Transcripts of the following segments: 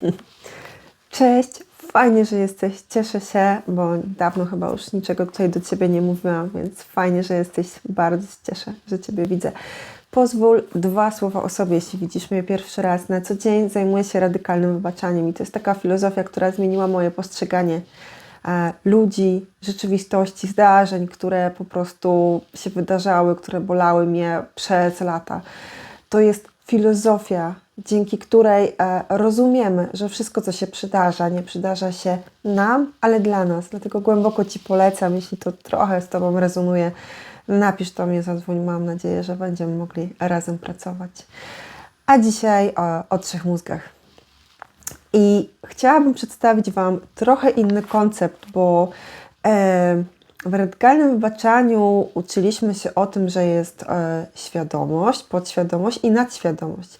Cześć, fajnie, że jesteś. Cieszę się, bo dawno chyba już niczego tutaj do Ciebie nie mówiłam, więc fajnie, że jesteś. Bardzo się cieszę, że Ciebie widzę. Pozwól dwa słowa o sobie, jeśli widzisz mnie pierwszy raz. Na co dzień zajmuję się radykalnym wybaczaniem i to jest taka filozofia, która zmieniła moje postrzeganie e, ludzi, rzeczywistości, zdarzeń, które po prostu się wydarzały, które bolały mnie przez lata. To jest filozofia, dzięki której e, rozumiemy, że wszystko, co się przydarza, nie przydarza się nam, ale dla nas. Dlatego głęboko Ci polecam, jeśli to trochę z Tobą rezonuje, napisz do mnie, zadzwoń. Mam nadzieję, że będziemy mogli razem pracować. A dzisiaj o, o trzech mózgach. I chciałabym przedstawić Wam trochę inny koncept, bo e, w radykalnym wybaczaniu uczyliśmy się o tym, że jest e, świadomość, podświadomość i nadświadomość.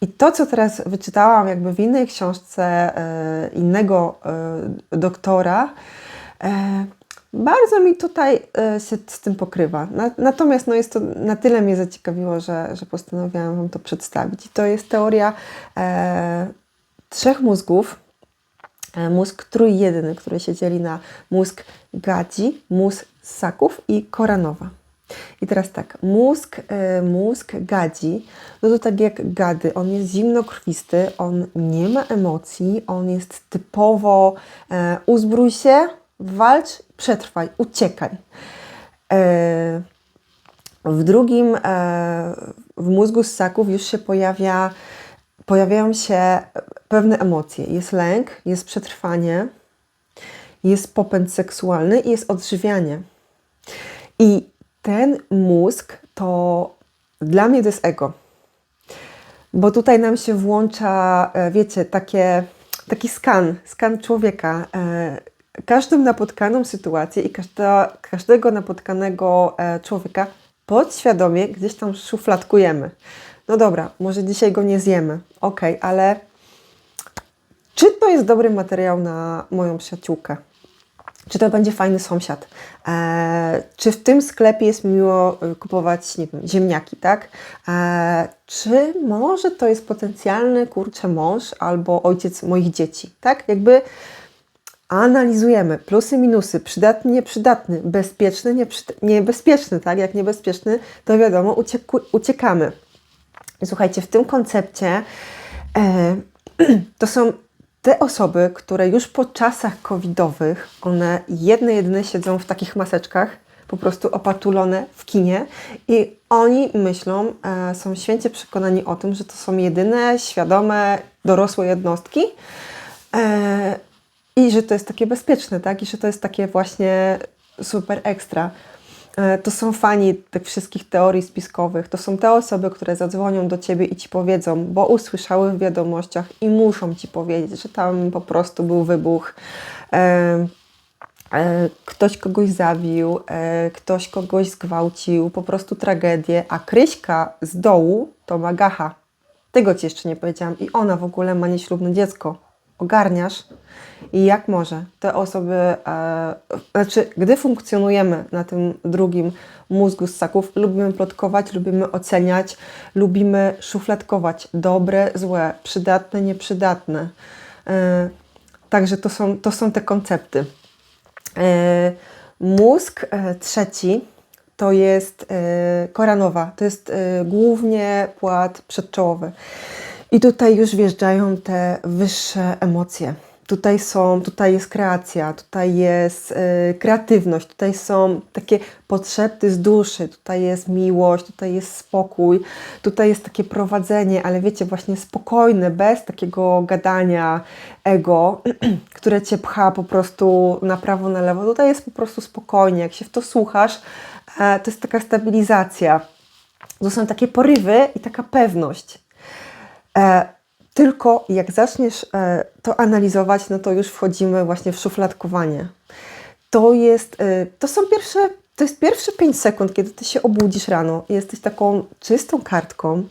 I to, co teraz wyczytałam jakby w innej książce e, innego e, doktora, bardzo mi tutaj się z tym pokrywa. Na, natomiast no, jest to na tyle mnie zaciekawiło, że, że postanowiłam Wam to przedstawić. I to jest teoria trzech mózgów, mózg trójjedny, który się dzieli na mózg gadzi, mózg ssaków i koranowa. I teraz tak, mózg, e, mózg gadzi, no to tak jak gady, on jest zimnokrwisty, on nie ma emocji, on jest typowo e, uzbrój się, walcz, przetrwaj, uciekaj. E, w drugim, e, w mózgu ssaków już się pojawia, pojawiają się pewne emocje. Jest lęk, jest przetrwanie, jest popęd seksualny i jest odżywianie. I ten mózg to dla mnie to jest ego. Bo tutaj nam się włącza, e, wiecie, takie, taki skan, skan człowieka. E, Każdą napotkaną sytuację i każda, każdego napotkanego e, człowieka podświadomie gdzieś tam szufladkujemy. No dobra, może dzisiaj go nie zjemy, ok, ale czy to jest dobry materiał na moją przyjaciółkę? Czy to będzie fajny sąsiad? E, czy w tym sklepie jest miło e, kupować, nie wiem, ziemniaki, tak? E, czy może to jest potencjalny, kurczę, mąż albo ojciec moich dzieci, tak? Jakby analizujemy plusy, minusy, przydatny, nieprzydatny, bezpieczny, niebezpieczny, tak? Jak niebezpieczny, to wiadomo, uciekamy. Słuchajcie, w tym koncepcie e, to są te osoby, które już po czasach covidowych, one jedne, jedyne siedzą w takich maseczkach, po prostu opatulone w kinie i oni myślą, e, są święcie przekonani o tym, że to są jedyne świadome, dorosłe jednostki e, i że to jest takie bezpieczne, tak? I że to jest takie właśnie super ekstra. E, To są fani tych wszystkich teorii spiskowych. To są te osoby, które zadzwonią do ciebie i ci powiedzą, bo usłyszały w wiadomościach i muszą ci powiedzieć, że tam po prostu był wybuch. E, e, Ktoś kogoś zabił, ktoś kogoś zgwałcił, po prostu tragedię, a Kryśka z dołu to ma gacha. Tego ci jeszcze nie powiedziałam. I ona w ogóle ma nieślubne dziecko. Ogarniasz? I jak może te osoby, e, znaczy, gdy funkcjonujemy na tym drugim mózgu ssaków, lubimy plotkować, lubimy oceniać, lubimy szufladkować dobre, złe, przydatne, nieprzydatne. E, także to są, to są te koncepty. E, mózg e, trzeci to jest e, koranowa, to jest e, głównie płat przedczołowy. I tutaj już wjeżdżają te wyższe emocje. Tutaj są, tutaj jest kreacja, tutaj jest e, kreatywność, tutaj są takie potrzeby z duszy, tutaj jest miłość, tutaj jest spokój, tutaj jest takie prowadzenie, ale wiecie, właśnie spokojne, bez takiego gadania ego, które cię pcha po prostu na prawo, na lewo. Tutaj jest po prostu spokojnie. Jak się w to słuchasz, e, to jest taka stabilizacja. To są takie porywy i taka pewność. E, tylko jak zaczniesz e, to analizować, no to już wchodzimy właśnie w szufladkowanie. To jest, e, to są pierwsze, to jest pierwsze 5 sekund, kiedy ty się obudzisz rano jesteś taką czystą kartką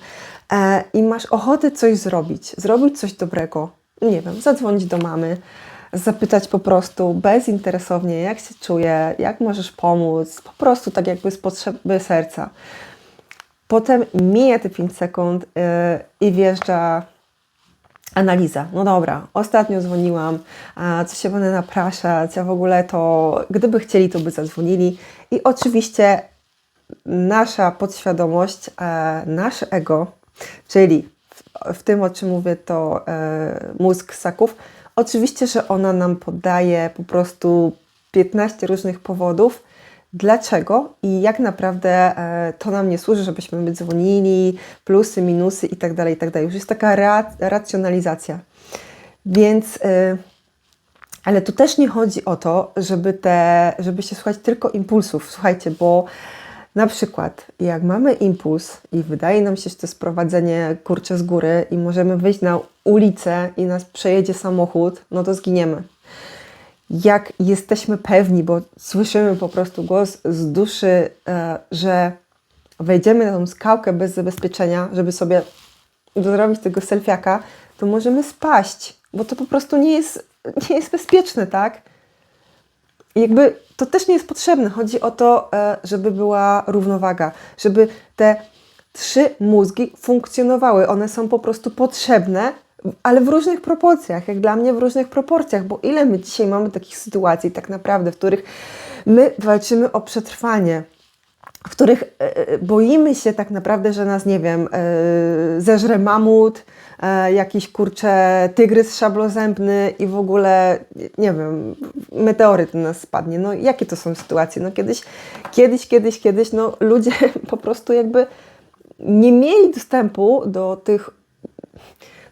i masz ochotę coś zrobić, zrobić coś dobrego. Nie wiem, zadzwonić do mamy, zapytać po prostu bezinteresownie, jak się czuje, jak możesz pomóc, po prostu tak jakby z potrzeby serca. Potem mija te 5 sekund yy, i wjeżdża Analiza. No dobra, ostatnio dzwoniłam, a co się będę napraszać, a w ogóle to gdyby chcieli, to by zadzwonili. I oczywiście nasza podświadomość, e, nasze ego, czyli w, w tym, o czym mówię, to e, mózg ssaków, oczywiście, że ona nam podaje po prostu 15 różnych powodów, dlaczego i jak naprawdę e, to nam nie służy, żebyśmy my dzwonili, plusy, minusy i tak dalej, i tak dalej. Już jest taka ra racjonalizacja. Więc, e, ale tu też nie chodzi o to, żeby, te, żeby się słuchać tylko impulsów. Słuchajcie, bo na przykład, jak mamy impuls i wydaje nam się, że to jest prowadzenie kurcze z góry i możemy wyjść na ulicę i nas przejedzie samochód, no to zginiemy jak jesteśmy pewni, bo słyszymy po prostu głos z duszy, e, że wejdziemy na tą skałkę bez zabezpieczenia, żeby sobie zrobić tego selfiaka, to możemy spaść, bo to po prostu nie jest, nie jest bezpieczne, tak? Jakby to też nie jest potrzebne. Chodzi o to, e, żeby była równowaga, żeby te trzy mózgi funkcjonowały. One są po prostu potrzebne, ale w różnych proporcjach, jak dla mnie w różnych proporcjach, bo ile my dzisiaj mamy takich sytuacji tak naprawdę, w których my walczymy o przetrwanie, w których e, boimy się tak naprawdę, że nas, nie wiem, e, zeżre mamut, e, jakiś kurcze tygrys szablozębny i w ogóle, nie wiem, meteoryt na nas spadnie. No jakie to są sytuacje? No kiedyś, kiedyś, kiedyś, kiedyś, no ludzie po prostu jakby nie mieli dostępu do tych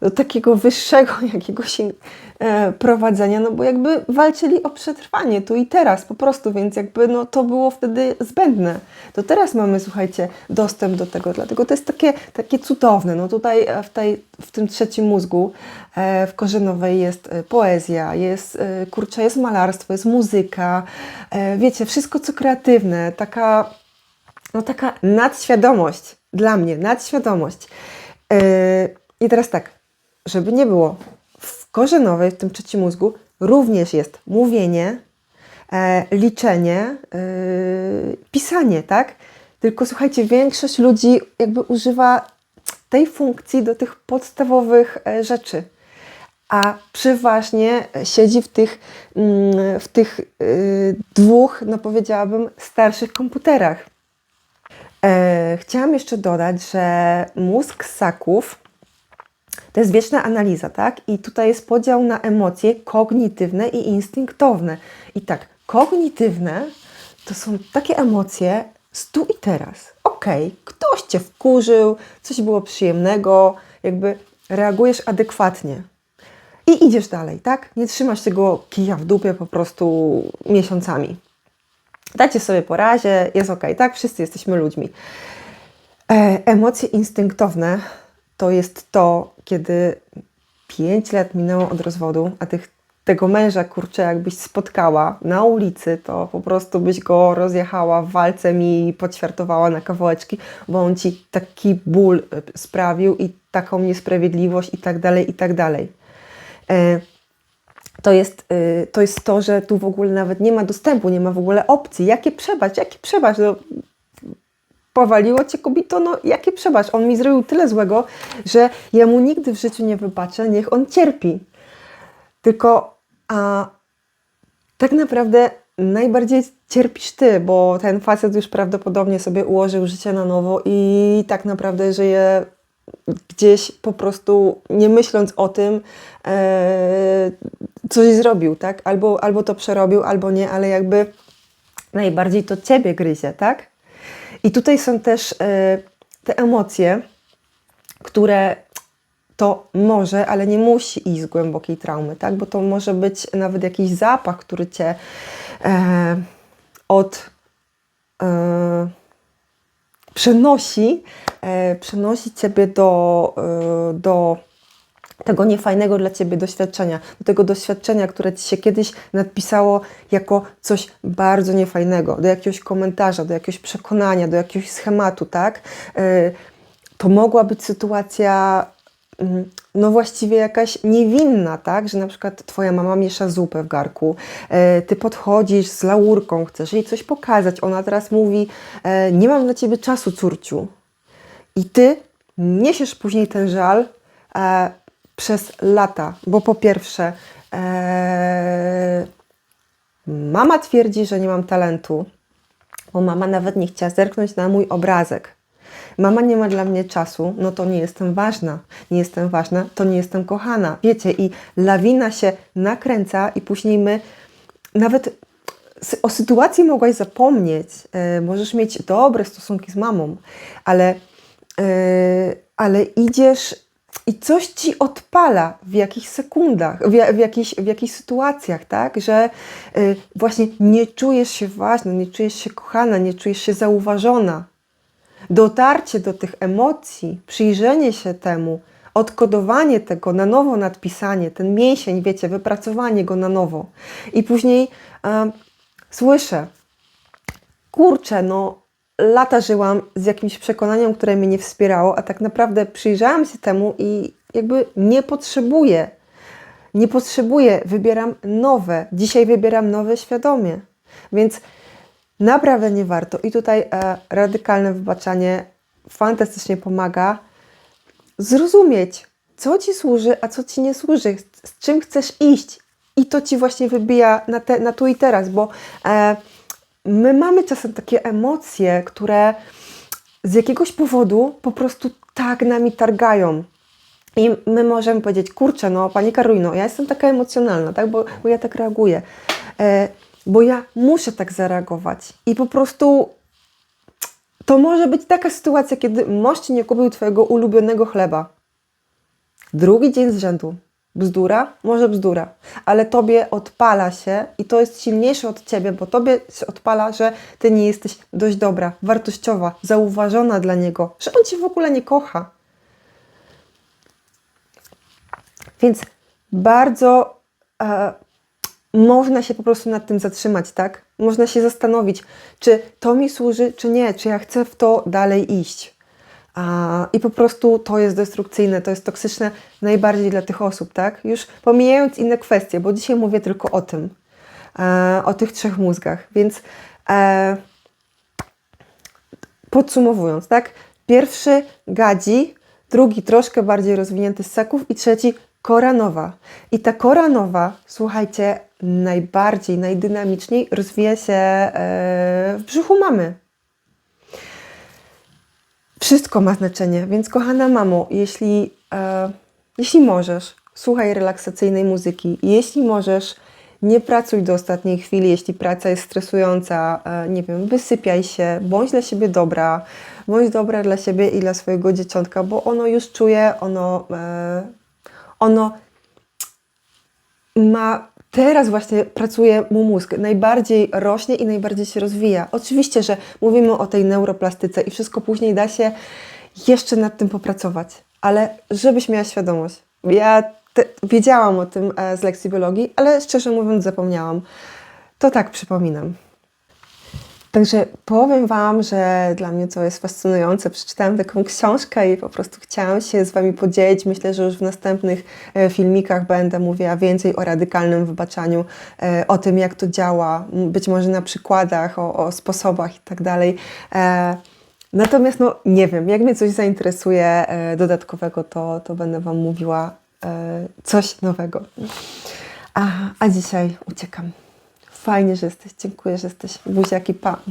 do takiego wyższego jakiegoś e, prowadzenia, no bo jakby walczyli o przetrwanie tu i teraz po prostu, więc jakby no to było wtedy zbędne. To teraz mamy, słuchajcie, dostęp do tego, dlatego to jest takie, takie cudowne. No tutaj e, w, tej, w tym trzecim mózgu, e, w korzenowej jest poezja, jest, kurczę, jest malarstwo, jest muzyka, wiecie, wszystko co kreatywne, taka, no taka nadświadomość, dla mnie nadświadomość. I teraz tak, żeby nie było, w korzenowej, w tym trzecim mózgu, również jest mówienie, e, liczenie, e, pisanie, tak? Tylko słuchajcie, większość ludzi jakby używa tej funkcji do tych podstawowych e, rzeczy, a przeważnie siedzi w tych, mm, w tych y, dwóch, no powiedziałabym, starszych komputerach. E, chciałam jeszcze dodać, że mózg ssaków to jest wieczna analiza, tak? I tutaj jest podział na emocje kognitywne i instynktowne. I tak, kognitywne to są takie emocje z tu i teraz. Okej, okay, ktoś cię wkurzył, coś było przyjemnego, jakby reagujesz adekwatnie. I idziesz dalej, tak? Nie trzymasz tego kija w dupie po prostu miesiącami. Dajcie sobie po razie, jest ok, tak? Wszyscy jesteśmy ludźmi. E, emocje instynktowne to jest to, kiedy 5 lat minęło od rozwodu, a tych, tego męża, kurczę, jakbyś spotkała na ulicy, to po prostu byś go rozjechała walcem i poćwiartowała na kawałeczki, bo on ci taki ból e, sprawił i taką niesprawiedliwość i tak dalej, i tak dalej. E, to jest, e, to jest to, że tu w ogóle nawet nie ma dostępu, nie ma w ogóle opcji. Jakie przebacz, jakie przebacz? No, powaliło cię kobito, no jakie przebacz, on mi zrobił tyle złego, że ja mu nigdy w życiu nie wybaczę, niech on cierpi. Tylko a tak naprawdę najbardziej cierpisz ty, bo ten facet już prawdopodobnie sobie ułożył życie na nowo i tak naprawdę żyje gdzieś po prostu nie myśląc o tym, e, coś zrobił, tak? Albo, albo to przerobił, albo nie, ale jakby najbardziej to ciebie gryzie, tak? I tutaj są też e, te emocje, które to może, ale nie musi iść z głębokiej traumy, tak? Bo to może być nawet jakiś zapach, który cię e, od e, przenosi, przenosi ciebie do, do tego niefajnego dla Ciebie doświadczenia, do tego doświadczenia, które Ci się kiedyś nadpisało jako coś bardzo niefajnego, do jakiegoś komentarza, do jakiegoś przekonania, do jakiegoś schematu, tak? E, to mogła być sytuacja mm, no właściwie jakaś niewinna, tak? Że na przykład twoja mama miesza zupę w garku, e, ty podchodzisz z laurką, chcesz jej coś pokazać, ona teraz mówi, e, nie mam dla ciebie czasu, córciu. I ty niesiesz później ten żal, przez lata, bo po pierwsze, e, mama twierdzi, że nie mam talentu, bo mama nawet nie chciała zerknąć na mój obrazek. Mama nie ma dla mnie czasu, no to nie jestem ważna. Nie jestem ważna, to nie jestem kochana. Wiecie, i lawina się nakręca, i później my nawet o sytuacji mogłaś zapomnieć. E, możesz mieć dobre stosunki z mamą, ale, e, ale idziesz i coś ci odpala w jakichś sekundach, w, w, jakichś, w jakichś sytuacjach, tak? Że e, właśnie nie czujesz się ważna, nie czujesz się kochana, nie czujesz się zauważona. Dotarcie do tych emocji, przyjrzenie się temu, odkodowanie tego, na nowo nadpisanie, ten mięsień, wiecie, wypracowanie go na nowo. I później e, słyszę, kurczę, no lata żyłam z jakimś przekonaniem, które mnie nie wspierało, a tak naprawdę przyjrzałam się temu i jakby nie potrzebuję. Nie potrzebuję, wybieram nowe. Dzisiaj wybieram nowe świadomie. Więc naprawdę nie warto. I tutaj e, radykalne wybaczanie fantastycznie pomaga zrozumieć, co ci służy, a co ci nie służy, z- czym chcesz iść. I to ci właśnie wybija na, te, na tu i teraz, bo e, my mamy czasem takie emocje, które z jakiegoś powodu po prostu tak nami targają. I my możemy powiedzieć, kurczę, no Pani Karolino, ja jestem taka emocjonalna, tak? bo, bo ja tak reaguję. E, bo ja muszę tak zareagować. I po prostu to może być taka sytuacja, kiedy mąż nie kupił Twojego ulubionego chleba. Drugi dzień z rzędu. Bzdura? Może bzdura, ale tobie odpala się i to jest silniejsze od ciebie, bo tobie się odpala, że ty nie jesteś dość dobra, wartościowa, zauważona dla niego, że on cię w ogóle nie kocha. Więc bardzo e, można się po prostu nad tym zatrzymać, tak? Można się zastanowić, czy to mi służy, czy nie, czy ja chcę w to dalej iść. I po prostu to jest destrukcyjne, to jest toksyczne najbardziej dla tych osób, tak? Już pomijając inne kwestie, bo dzisiaj mówię tylko o tym, e, o tych trzech mózgach. Więc e, podsumowując, tak? Pierwszy gadzi, drugi troszkę bardziej rozwinięty ssaków i trzeci kora nowa. I ta kora nowa, słuchajcie, najbardziej, najdynamiczniej rozwija się e, w brzuchu mamy. Wszystko ma znaczenie, więc kochana mamo, jeśli, e, jeśli możesz, słuchaj relaksacyjnej muzyki. Jeśli możesz, nie pracuj do ostatniej chwili, jeśli praca jest stresująca, e, nie wiem, wysypiaj się, bądź dla siebie dobra, bądź dobra dla siebie i dla swojego dzieciątka, bo ono już czuje, ono, e, ono ma teraz właśnie pracuje mu mózg, najbardziej rośnie i najbardziej się rozwija. Oczywiście, że mówimy o tej neuroplastyce i wszystko później da się jeszcze nad tym popracować, ale żebyś miała świadomość. Ja te, wiedziałam o tym e, z lekcji biologii, ale szczerze mówiąc zapomniałam. To tak przypominam. Także powiem Wam, że dla mnie to jest fascynujące. Przeczytałam taką książkę i po prostu chciałam się z Wami podzielić. Myślę, że już w następnych e, filmikach będę mówiła więcej o radykalnym wybaczaniu, e, o tym, jak to działa, być może na przykładach, o, o sposobach i tak dalej. E, Natomiast no nie wiem, jak mnie coś zainteresuje dodatkowego, to, to będę Wam mówiła coś nowego. A, a dzisiaj uciekam. Fajnie, że jesteś. Dziękuję, że jesteś. Buziaki, pa.